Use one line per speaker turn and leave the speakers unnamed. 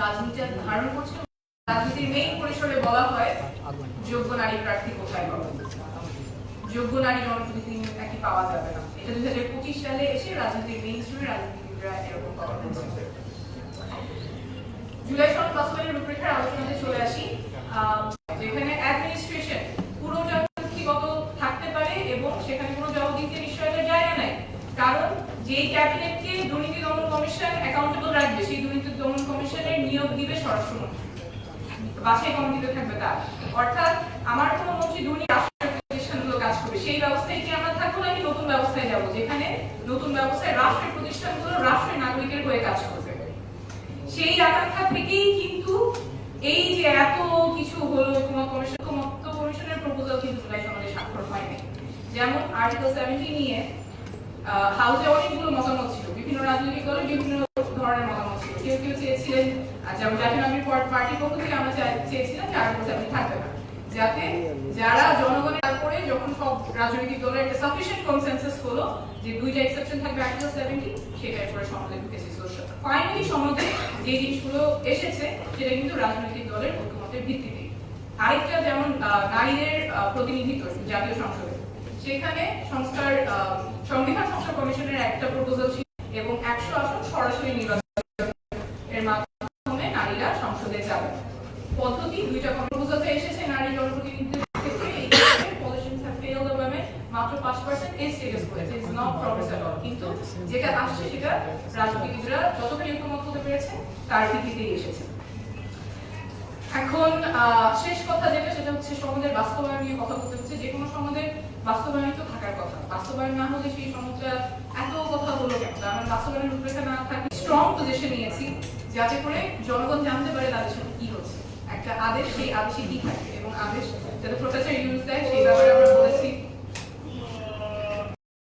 রাজনীতি ধারণ করছে। রাজনীতির মেইন পরিসরে বলা হয়, যোগ্য নারী প্রার্থী কোথায় পাবো যোগ্য নারী জনপ্রতিনিধি নাকি পাওয়া যাবে না। এটা দুই হাজার পঁচিশ সালে এসে রাজনীতির মেইন স্ট্রিমে রাজনীতিবিদরা এরকম কথা বলছে জুলাই সনদ বাস্তবায়নের রূপরেখার আলোচনাতে চলে আসি। যেখানে অ্যাডমিনিস্ট্রেশন পুরো ব্যক্তিগত থাকতে পারে এবং সেখানে কোনো জবাবদিহিতে নিশ্চয়তার জায়গা নাই। কারণ যেই ক্যাবিনেটকে দুর্নীতি দমন কমিশন অ্যাকাউন্টেবল রাখবে সেই দুর্নীতি দমন কমিশনের নিয়োগ দিবে স্বরাষ্ট্রমন্ত্রী বাছাই কমিটিতে থাকবে তার। অর্থাৎ আমার কোনো মন্ত্রী দুর্নীতি প্রতিষ্ঠানগুলো কাজ করবে। সেই ব্যবস্থায় কি আমরা থাকব নাকি নতুন ব্যবস্থায় যাব? যেখানে নতুন ব্যবস্থায় রাষ্ট্রের প্রতিষ্ঠানগুলো রাষ্ট্রের নাগরিকের হয়ে কাজ করবে। সেই আকাঙ্ক্ষা থেকেই কিন্তু এই যে এত কিছু হলো কমিশন ঐক্যমত কমিশনের প্রপোজাল কিন্তু জুলাই সনদে স্বাক্ষর হয়নি। যেমন আর্টিকেল সেভেন্টি নিয়ে হাউসে অনেকগুলো মতামত ছিল বিভিন্ন রাজনৈতিক দলের বিভিন্ন ধরনের মতামত ছিল কেউ যেমন জাতীয় পক্ষ থেকে আমরা চেয়েছিলাম যে থাকবে না। যাতে যারা জনগণের যখন সব রাজনৈতিক দলের একটা সাফিসিয়েন্ট হলো যে দুইটা এক্সেপশন থাকবে আর্টিকেল সেভেন্টি সেটা সমাজে ঢুকেছে ফাইনালি সমাজে যে জিনিসগুলো এসেছে, সেটা কিন্তু রাজনৈতিক দলের ঐক্যমতের ভিত্তিতে। আরেকটা যেমন নারীদের প্রতিনিধিত্ব, জাতীয় সংসদে। সেখানে সংস্কার সংবিধান সংস্কার কমিশনের একটা প্রপোজাল ছিল এবং একশো আসন সরাসরি নির্বাচন নারীরা সংসদে যাবে। পদ্ধতি, দুইটা প্রপোজালতে এসেছে, নারী জনপ্রতিনিধিদের ক্ষেত্রে এই politicians have failed the women মাত্র 5% এই স্টেটাস করেছে। It's not progress at all কিন্তু যেটা আসছে সেটা রাজনীতিবিদরা যতখানি ঐক্যমত হতে পেরেছে তার ভিত্তিতেই এসেছে। এখন শেষ কথা যেটা সেটা হচ্ছে সমাজের বাস্তবায়ন নিয়ে কথা বলতে হচ্ছে যে কোনো সমাজের বাস্তবায়িত থাকার কথা। বাস্তবায়ন না হলে সেই সমাজটা এত কথা হলো কেন? তার মানে বাস্তবায়নের রূপরেখা না থাকি স্ট্রং পজিশন নিয়েছি, যাতে করে জনগণ জানতে পারে তাদের সাথে কি হচ্ছে। একটা আদেশ, সেই আদেশে কি থাকে এবং আদেশ যাতে